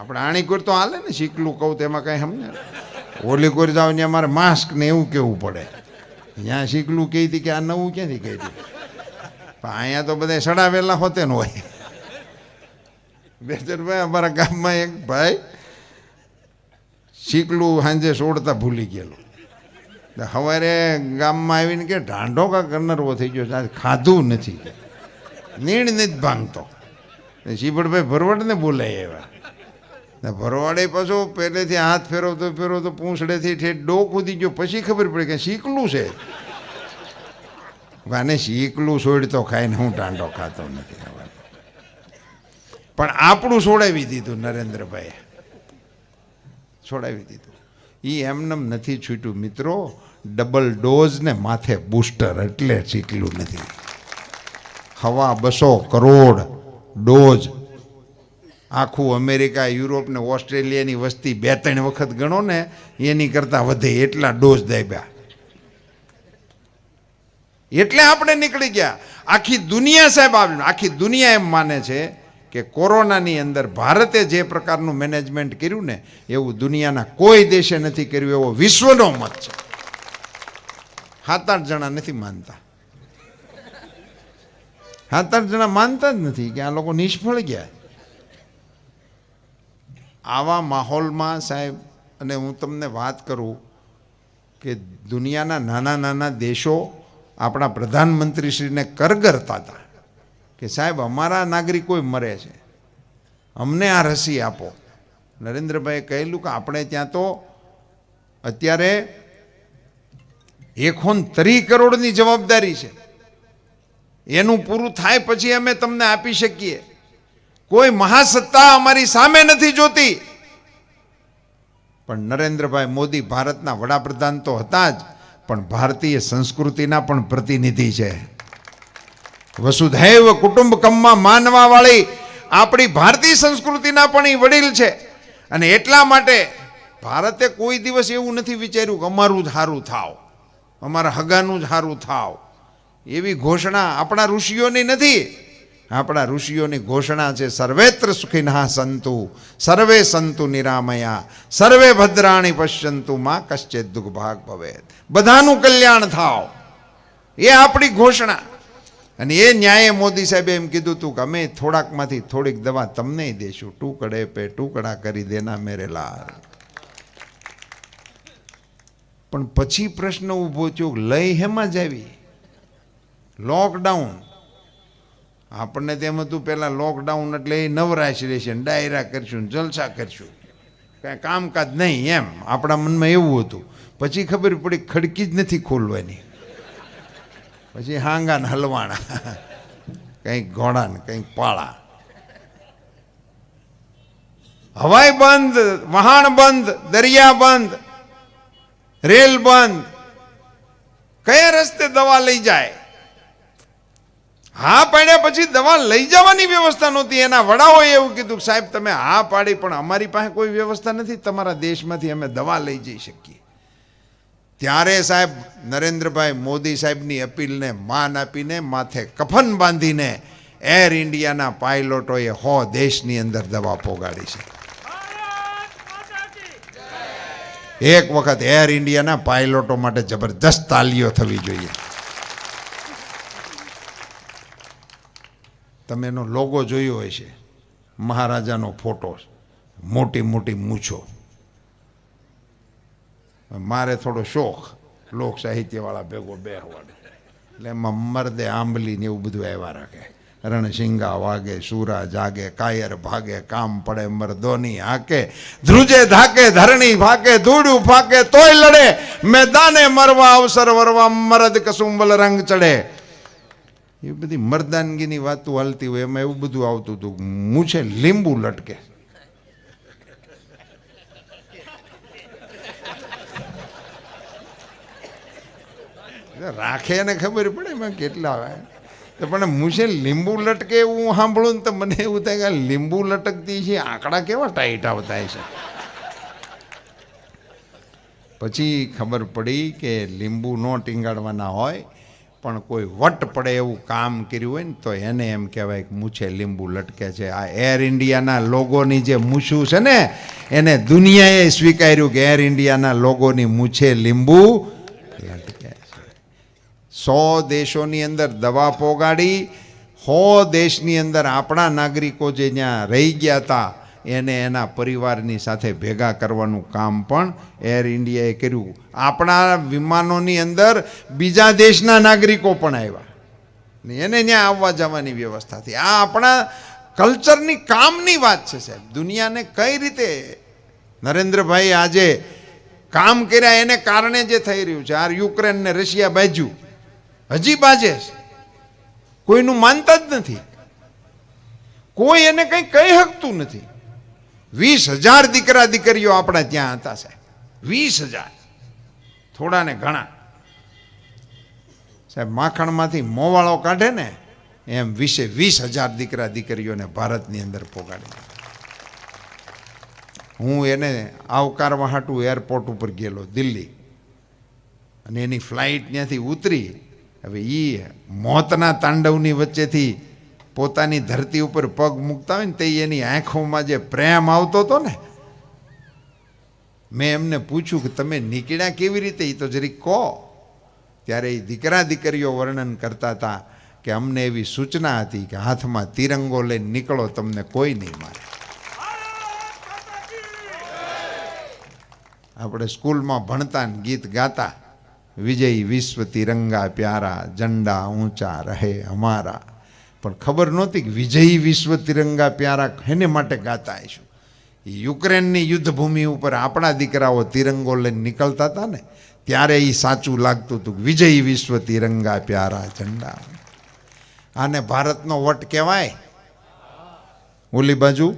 આપણે આણી કોર તો હાલે ને, શીખલું કહું તેમાં કાંઈ સમજે ને. ઓલી કોર જાવ ને અમારે માસ્ક ને એવું કેવું પડે. ત્યાં શીખલું કહી હતી કે આ નવું ક્યાંથી કહી હતી? પણ અહીંયા તો બધા સડાવેલા હોતે ને હોય. બેચરભાઈ અમારા ગામમાં એક ભાઈ શીખલું સાંજે સોડતા ભૂલી ગયેલું. સવારે ગામમાં આવીને કે ઢાંઢો કા કરનરવો થઈ ગયો છે ખાધું નથી. નીણ નથી ભાંગતો. શીપડભાઈ ભરવડને બોલાય એવા ને ભરવાડે પાછો પહેલેથી હાથ ફેરવતો ફેરવતો પૂંછડેથી ઠેઠ ડોક ઉધી ગયો. પછી ખબર પડી કે શીકલું છે. વાને શીકલું છોડતો ખાઈને હું ટાંડો ખાતો નથી. પણ આપણું છોડાવી દીધું નરેન્દ્રભાઈએ. છોડાવી દીધું. એ એમનેમ નથી છૂટ્યું. મિત્રો, ડબલ ડોઝ ને માથે બૂસ્ટર એટલે શીકલું નથી. હવા બસો કરોડ ડોઝ આખું અમેરિકા, યુરોપ ને ઓસ્ટ્રેલિયાની વસ્તી બે ત્રણ વખત ગણો ને, એની કરતાં વધે એટલા ડોઝ દાબ્યા એટલે આપણે નીકળી ગયા. આખી દુનિયા સાહેબ આવ્યું આખી દુનિયા એમ માને છે કે કોરોનાની અંદર ભારતે જે પ્રકારનું મેનેજમેન્ટ કર્યું ને, એવું દુનિયાના કોઈ દેશે નથી કર્યું એવો વિશ્વનો મત છે. સાત આઠ જણા નથી માનતા. સાત આઠ જણા માનતા જ નથી કે આ લોકો નિષ્ફળ ગયા. આવા માહોલમાં સાહેબ, અને હું તમને વાત કરું કે દુનિયાના નાના નાના દેશો આપણા પ્રધાનમંત્રીશ્રીને કરગરતા હતા કે સાહેબ, અમારા નાગરિકોએ મરે છે. અમને આ રસી આપો. નરેન્દ્રભાઈએ કહેલું કે આપણે ત્યાં તો અત્યારે એકોન ત્રી કરોડની જવાબદારી છે. એનું પૂરું થાય પછી અમે તમને આપી શકીએ. કોઈ મહાસત્તા અમારી સામે નથી જોતી. પણ નરેન્દ્રભાઈ મોદી ભારતના વડાપ્રધાન તો હતા જ, પણ ભારતીય સંસ્કૃતિના પણ પ્રતિનિધિ છે. વસુધૈવ કુટુંબકમમાં માનવા વાળી આપણી ભારતીય સંસ્કૃતિના પણ એ વડીલ છે. અને એટલા માટે ભારતે કોઈ દિવસ એવું નથી વિચાર્યું કે અમારું જ સારું થાવ, અમારા હગાનું જ સારું થાવ. એવી ઘોષણા આપણા ઋષિઓની નથી. આપણા ઋષિઓની ઘોષણા છે, સર્વેત્ર સુખિનઃ સંતુ, સર્વે સંતુ નિરામયા, સર્વે ભદ્રાણી પશ્યંતુ, માં દુઃખ ભાગ ભવેત. બધાનું કલ્યાણ થાવ. એ આપણી ઘોષણા. અને એ ન્યાયે મોદી સાહેબે એમ કીધું હતું કે અમે થોડાકમાંથી થોડીક દવા તમને દેશું. ટુકડે પે ટુકડા કરી દેના મેરે લાલ પણ પછી પ્રશ્ન ઊભો થયો લઈ હેમાં જ આવી? લોકડાઉન આપણને તેમ હતું પહેલાં લોકડાઉન એટલે એ નવરાશ રહેશે ડાયરા કરશું જલસા કરશું. કાંઈ કામકાજ નહીં એમ, આપણા મનમાં એવું હતું. પછી ખબર પડી ખડકી જ નથી ખોલવાની. પછી હાંગા ને હલવાણા, કંઈક ઘોડા ને કંઈક પાળા. હવાઈ બંધ, વહાણ બંધ, દરિયા બંધ, રેલ બંધ. કયા રસ્તે દવા લઈ જાય? હા પાડ્યા પછી દવા લઈ જવાની વ્યવસ્થા નહોતી. એના વડાઓએ એવું કીધું સાહેબ, તમે હા પાડી, પણ અમારી પાસે કોઈ વ્યવસ્થા નથી. તમારા દેશમાંથી અમે દવા લઈ જઈ શકીએ. ત્યારે સાહેબ, નરેન્દ્રભાઈ મોદી સાહેબની અપીલને માન આપીને માથે કફન બાંધીને એર ઇન્ડિયાના પાયલોટોએ હો દેશની અંદર દવા પોગાડી છે. એક વખત એર ઇન્ડિયાના પાયલોટો માટે જબરદસ્ત તાલીઓ થવી જોઈએ. તમે એનો લોગો જોયો હોય છે મહારાજાનો ફોટો, મોટી મોટી મૂછો. મારે થોડો શોખ, લોક સાહિત્યવાળા ભેગો બેહવાનો. એટલે એમાં મર્દે આંબલી ને એવું બધું આવ્યા રાખે. રણસિંગા વાગે, સુરા જાગે, કાયર ભાગે, કામ પડે, મરદોની હાકે, ધ્રુજે ધાકે, ધરણી ફાકે ધૂડું ફાકે, તોય લડે. મેદાને મરવા અવસર વરવા મરદ કસુંબલ રંગ ચડે. એ બધી મર્દાનગીની વાતો હાલતી હોય, એમાં એવું બધું આવતું હતું મૂછે લીંબુ લટકે. રાખે એને ખબર પડે એમાં કેટલા આવે. તો પણ મૂછે લીંબુ લટકે એવું સાંભળું ને તો મને એવું થાય કે લીંબુ લટકતી છે, આંકડા કેવા ટાઈટ આવતા છે પછી ખબર પડી કે લીંબુ ન ટીંગાડવાના હોય પણ કોઈ વટ પડે એવું કામ કર્યું હોય ને તો એને એમ કહેવાય કે મૂછે લીંબુ લટકે છે. આ એર ઇન્ડિયાના લોગોની જે મૂછું છે ને, એને દુનિયાએ સ્વીકાર્યું કે એર ઇન્ડિયાના લોગોની મૂછે લીંબુ લટકે છે. સો દેશોની અંદર દવા પોગાડી સો દેશની અંદર આપણા નાગરિકો જે ત્યાં રહી ગયા હતા એને એના પરિવારની સાથે ભેગા કરવાનું કામ પણ એર ઇન્ડિયાએ કર્યું. આપણા વિમાનોની અંદર બીજા દેશના નાગરિકો પણ આવ્યા. ને એને ત્યાં આવવા જવાની વ્યવસ્થા થઈ. આ આપણા કલ્ચરની કામની વાત છે સાહેબ. દુનિયાને કઈ રીતે નરેન્દ્રભાઈ આજે કામ કર્યા એને કારણે જે થઈ રહ્યું છે? આ યુક્રેન ને રશિયા બાજુ. હજી બાજે છે. કોઈનું માનતા જ નથી. કોઈ એને કંઈ કહી શકતું નથી. વીસ હજાર દીકરા દીકરીઓ આપણા ત્યાં હતા સાહેબ. વીસ હજાર. થોડા ને ઘણા. સાહેબ, માખણમાંથી મોવાળો કાઢે ને, એમ વીસે વીસ હજાર દીકરા દીકરીઓને ભારતની અંદર પોગાડી હું એને આવકારવા હાટું એરપોર્ટ ઉપર ગયેલો, દિલ્હી. અને એની ફ્લાઇટ ત્યાંથી ઉતરી. હવે એ મોતના તાંડવની વચ્ચેથી પોતાની ધરતી ઉપર પગ મૂકતા હોય ને તે એની આંખોમાં જે પ્રેમ આવતો હતો ને, મેં એમને પૂછ્યું કે તમે નીકળ્યા કેવી રીતે? એ તો જરી કહો. ત્યારે એ દીકરા દીકરીઓ વર્ણન કરતા હતા કે અમને એવી સૂચના હતી કે હાથમાં તિરંગો લઈને નીકળો, તમને કોઈ નહીં મારે. આપણે સ્કૂલમાં ભણતા ને ગીત ગાતા, વિજય વિશ્વ તિરંગા પ્યારા, ઝંડા ઊંચા રહે અમારા. પણ ખબર નહોતી કે વિજયી વિશ્વ તિરંગા પ્યારા એને માટે ગાતા આવીશું યુક્રેનની યુદ્ધભૂમિ ઉપર આપણા દીકરાઓ તિરંગો લઈને નીકળતા હતા ને, ત્યારે એ સાચું લાગતું હતું કે વિજયી વિશ્વ તિરંગા પ્યારા ઝંડા. આને ભારતનો વટ કહેવાય? ઓલી બાજુ?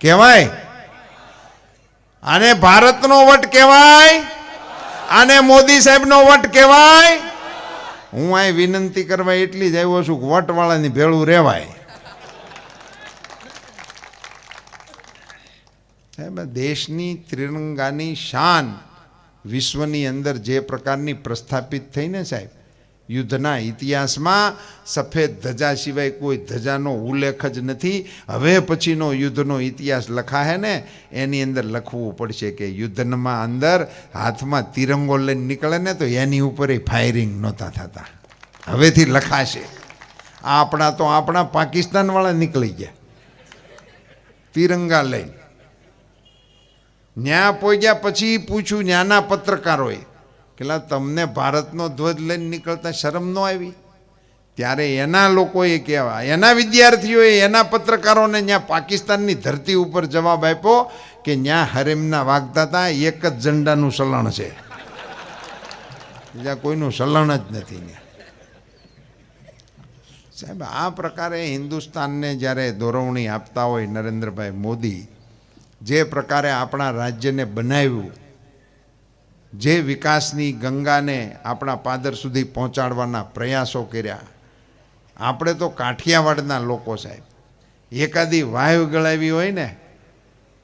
કહેવાય? આને ભારતનો વટ કહેવાય? આને મોદી સાહેબનો વટ કહેવાય? હું આ વિનંતી કરવા એટલી જ આવ્યો છું વટવાળાની ભેળું રહેવાય. દેશની ત્રિરંગાની શાન વિશ્વની અંદર જે પ્રકારની પ્રસ્થાપિત થઈ ને સાહેબ યુદ્ધના ઇતિહાસમાં સફેદ ધજા સિવાય કોઈ ધજાનો ઉલ્લેખ જ નથી. હવે પછીનો યુદ્ધનો ઇતિહાસ લખાશે ને, એની અંદર લખવું પડશે કે યુદ્ધમાં અંદર હાથમાં તિરંગો લઈને નીકળે ને તો એની ઉપર ફાયરિંગ નહોતા થતા. હવેથી લખાશે. આપણા તો આપણા પાકિસ્તાનવાળા નીકળી ગયા. તિરંગા લઈને. ન્યા પહોંચ્યા પછી પૂછ્યું ન્યાના પત્રકારોએ કે લા તમને ભારતનો ધ્વજ લઈને નીકળતા શરમ ન આવી? ત્યારે એના લોકોએ કહેવા, એના વિદ્યાર્થીઓએ એના પત્રકારોને ત્યાં પાકિસ્તાનની ધરતી ઉપર જવાબ આપ્યો કે ત્યાં હરેમના વાગતા હતા એક જ ઝંડાનું સલણ છે. બીજા કોઈનું સલણ જ નથી ત્યાં સાહેબ, આ પ્રકારે હિન્દુસ્તાનને જ્યારે દોરવણી આપતા હોય નરેન્દ્રભાઈ મોદી, જે પ્રકારે આપણા રાજ્યને બનાવ્યું જે વિકાસની ગંગાને આપણા પાદર સુધી પહોંચાડવાના પ્રયાસો કર્યા. આપણે તો કાઠિયાવાડના લોકો સાહેબ. એકાદી વાયુ ગળાવી હોય ને,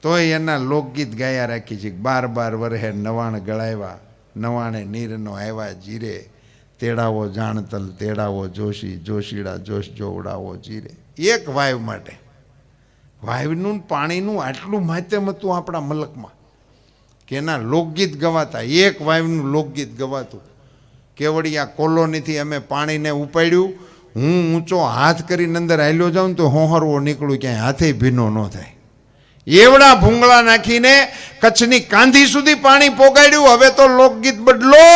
તોય એના લોકગીત ગાયા રાખી છે બાર બાર વરહે નવાણ ગળાવ્યા, નવાણે નીરનો આવ્યા જીરે, તેડાવો જાણતલ, તેડાવો જોશી, જોશીડા, જોશ જોવડાવો જીરે. એક વાયુ માટે. વાયુનું પાણીનું આટલું માધ્યમ હતું આપણા મલકમાં. કે એના લોકગીત ગવાતા, એક વાયુનું લોકગીત ગવાતું. કેવડિયા કોલોનીથી અમે પાણીને ઉપાડ્યું, હું ઊંચો હાથ કરીને અંદર હાલ્યો જાઉં તો હોહરવો નીકળું ક્યાંય હાથે ભીનો ન થાય. એવડા ભૂંગળા નાખીને કચ્છની કાંધી સુધી પાણી પોગાડ્યું, હવે તો લોકગીત બદલો.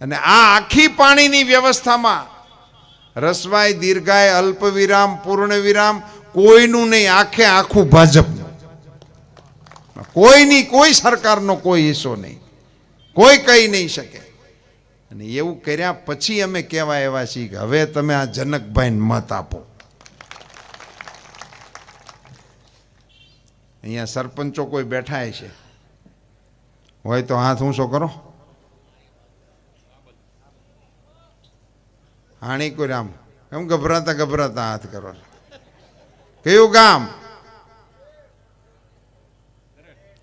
અને આ આખી પાણીની વ્યવસ્થામાં રસવાય, દીર્ઘાય પૂર્ણ વિરામ કોઈનું નહીં, આખે આખું ભાજપનું. કોઈની, કોઈ સરકારનો કોઈ હિસ્સો નહીં. કોઈ કહી નહીં શકે. અને એવું કર્યા પછી અમે કહેવા એવા છીએ કે હવે તમે આ જનકભાઈને મત આપો. અહીંયા સરપંચો કોઈ બેઠા છે હોય તો હાથ ઊંચો કરો. હાણી કોઈ આમ એમ ગભરાતા ગભરાતા હાથ કરો કયું ગામ?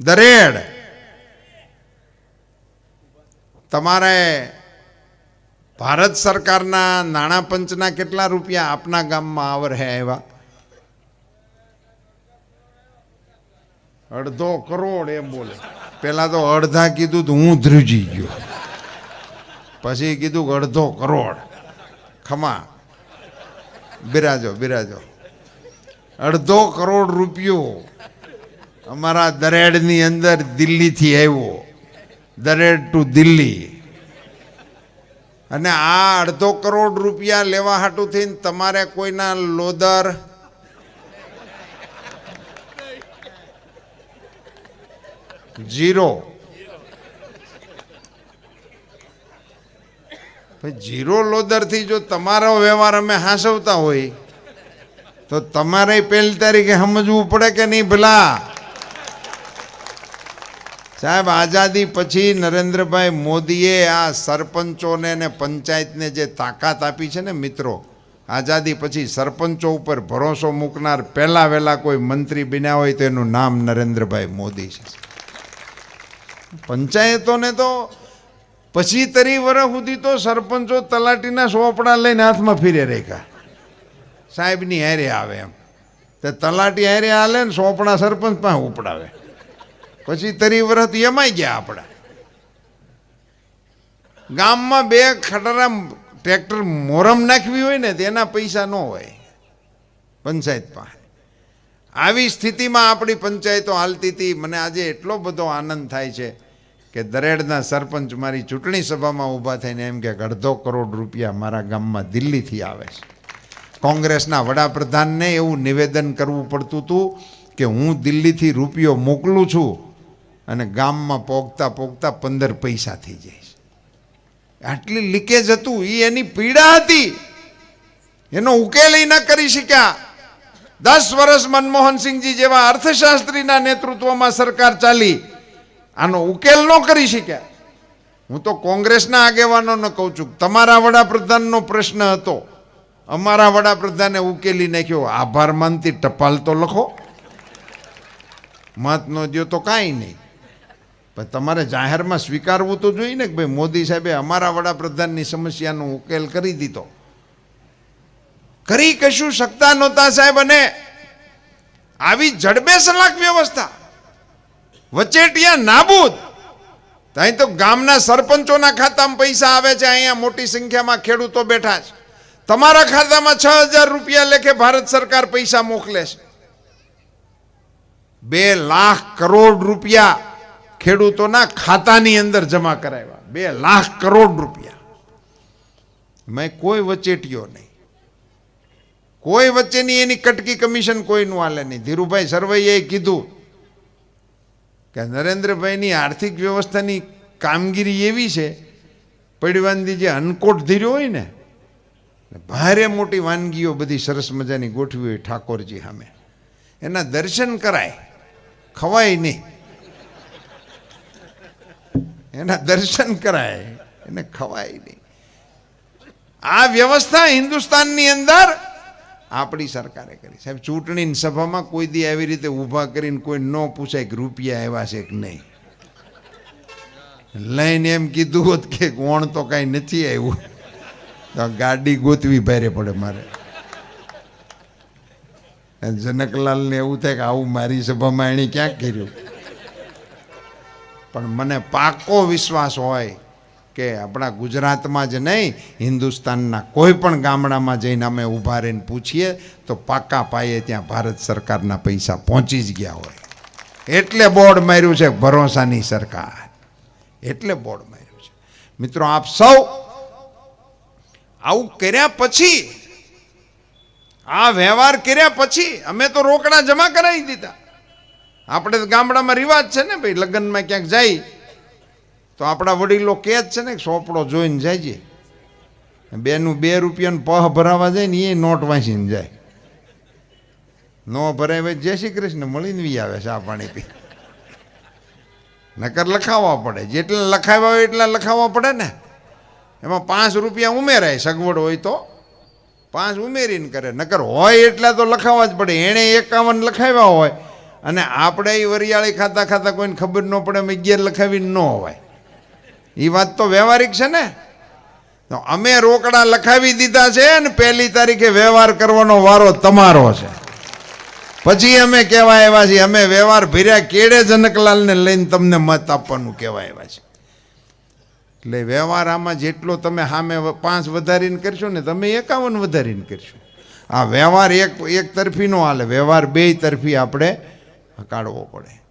દરેડ તમારે ભારત સરકારના નાણાં પંચના કેટલા રૂપિયા આપના ગામમાં આવર હે એવા અડધો કરોડ એમ બોલે. પેલા તો અડધા કીધું તો હું ધ્રુજી ગયો. પછી કીધું અડધો કરોડ. ખમા. બિરાજો બિરાજો. અડધો કરોડ રૂપિયો અમારા દરેડની અંદર દિલ્હીથી આવ્યો. દરેડ ટુ દિલ્હી. અને આ અડધો કરોડ રૂપિયા લેવા હાટું થઈને તમારે કોઈના લોદર જીરો જીરો લોદરથી જો તમારો વ્યવહાર અમે હાંસવતા હોય તો તમારે પહેલી તારીખે સમજવું પડે કે નહીં ભલા? સાહેબ, આઝાદી પછી નરેન્દ્રભાઈ મોદીએ આ સરપંચોને ને પંચાયતને જે તાકાત આપી છે ને મિત્રો, આઝાદી પછી સરપંચો ઉપર ભરોસો મૂકનાર પહેલા વહેલા કોઈ મંત્રી બન્યા હોય તો એનું નામ નરેન્દ્રભાઈ મોદી છે. પંચાયતોને તો પછી તરી વર્ષ સુધી તો સરપંચો તલાટીના સોપડા લઈને હાથમાં ફીરે રેખા સાહેબની હારે આવે એમ. તે તલાટી હારે હાલે ને સોંપણા સરપંચ પાસે ઉપડાવે. પછી તરી વ્રત એમાંય ગયા આપણા. ગામમાં બે ખટરા ટ્રેક્ટર મોરમ નાખવી હોય ને તેના પૈસા ન હોય પંચાયત પાસે. આવી સ્થિતિમાં આપણી પંચાયતો હાલતી હતી. મને આજે એટલો બધો આનંદ થાય છે કે દરેડના સરપંચ મારી ચૂંટણી સભામાં ઊભા થઈને એમ કે અડધો કરોડ રૂપિયા મારા ગામમાં દિલ્હીથી આવે છે. કોંગ્રેસના વડાપ્રધાનને એવું નિવેદન કરવું પડતું હતું કે હું દિલ્હીથી રૂપિયો મોકલું છું અને ગામમાં પોગતા પોગતા પંદર પૈસા થઈ જાય. આટલી લીકેજ હતું એ એની પીડા હતી. એનો ઉકેલ ન કરી શક્યા. દસ વર્ષ મનમોહનસિંહજી જેવા અર્થશાસ્ત્રીના નેતૃત્વમાં સરકાર ચાલી. આનો ઉકેલ ન કરી શક્યા. હું તો કોંગ્રેસના આગેવાનોને કહું છું, તમારા વડાપ્રધાનનો પ્રશ્ન હતો. અમારા વડાપ્રધાને ઉકેલી નાખ્યો. આભાર માનતી, ટપાલ તો લખો. મત ન દો તો કાંઈ નહીં. પણ તમારે જાહેરમાં સ્વીકારવું તો જોઈએ ને કે ભાઈ મોદી સાહેબે અમારા વડાપ્રધાનની સમસ્યાનો ઉકેલ કરી દીધો. કરી કશું શકતા નહોતા સાહેબ અને આવી જડબે સલાક વ્યવસ્થા. વચેટિયા નાબૂદ. અહીં તો ગામના સરપંચોના ખાતામાં પૈસા આવે છે, અહીંયા મોટી સંખ્યામાં ખેડૂતો બેઠા છે. તમારા ખાતામાં છ હજાર રૂપિયા લેખે ભારત સરકાર પૈસા મોકલે છે. બે લાખ કરોડ રૂપિયા ખેડૂતોના ખાતાની અંદર જમા કરાવ્યા. બે લાખ કરોડ રૂપિયા. મેં કોઈ વચેટીઓ નહીં. કોઈ વચ્ચેની એની કટકી કમિશન કોઈનું હાલે નહીં. ધીરુભાઈ સરવૈયાએ કીધું કે નરેન્દ્રભાઈની આર્થિક વ્યવસ્થાની કામગીરી એવી છે પડવાનદી જે અનકોટ ધીર્યો હોય ને ભારે મોટી વાનગીઓ બધી સરસ મજાની ગોઠવી હોય ઠાકોરજી સામે. એના દર્શન કરાય, ખવાય નહીં. એના દર્શન કરાય, એને ખવાય નહીં. આ વ્યવસ્થા હિન્દુસ્તાનની અંદર આપણી સરકારે કરી. સાહેબ, ચૂંટણીની સભામાં કોઈ દી આવી રીતે ઊભા કરીને કોઈ ન પૂછાય કે રૂપિયા આવ્યા છે કે નહીં. લઈને એમ કીધું હોત કે કોણ તો કાંઈ નથી આવ્યું. તો ગાડી ગોતવી ભારે પડે મારે. જનકલાલને એવું થાય કે આવું મારી સભામાં એણે ક્યાંક કર્યું? પણ મને પાકો વિશ્વાસ હોય કે આપણા ગુજરાતમાં જ નહીં, હિન્દુસ્તાનના કોઈ પણ ગામડામાં જઈને અમે ઊભા રહીને પૂછીએ, તો પાકા પાયે ત્યાં ભારત સરકારના પૈસા પહોંચી જ ગયા હોય. એટલે બોર્ડ માર્યું છે ભરોસાની સરકાર. એટલે બોર્ડ માર્યું છે. મિત્રો, આપ સૌ આવું કર્યા પછી, આ વ્યવહાર કર્યા પછી અમે તો રોકડા જમા કરાવી દીધા. આપણે તો ગામડામાં રિવાજ છે ને ભાઈ, લગ્નમાં ક્યાંક જાય, તો આપણા વડીલો કહે જ છે ને સોપડો જોઈને જાય બેનું બે રૂપિયાનું પહ ભરાવા જાય ને એ નોટ વાંચીને જાય. નો ભરાય ભાઈ જય શ્રી કૃષ્ણ મળીને વી આવે ચા પાણી પી. નકર લખાવવા પડે. જેટલા લખાવ્યા હોય એટલા લખાવવા પડે ને. એમાં પાંચ રૂપિયા ઉમેરાય, સગવડ હોય તો. પાંચ ઉમેરીને કરે. નકર હોય એટલા તો લખાવવા જ પડે. એણે એકાવન લખાવ્યા હોય. અને આપણે એ વરિયાળી ખાતા ખાતા કોઈને ખબર ન પડે અમે અગિયાર લખાવીને ન હોય એ વાત તો વ્યવહારિક છે ને? તો અમે રોકડા લખાવી દીધા છે ને પહેલી તારીખે વ્યવહાર કરવાનો વારો તમારો છે. પછી અમે કહેવા એવા છીએ, અમે વ્યવહાર ભીર્યા કેડે જનકલાલને લઈને તમને મત આપવાનું કહેવા એવા છે એટલે વ્યવહાર આમાં જેટલો તમે સામે પાંચ વધારીને કરશો ને તમે એકાવન વધારીને કરશો. આ વ્યવહાર એક એક તરફી નો હાલે. વ્યવહાર બે તરફી આપણે કાઢવો પડે.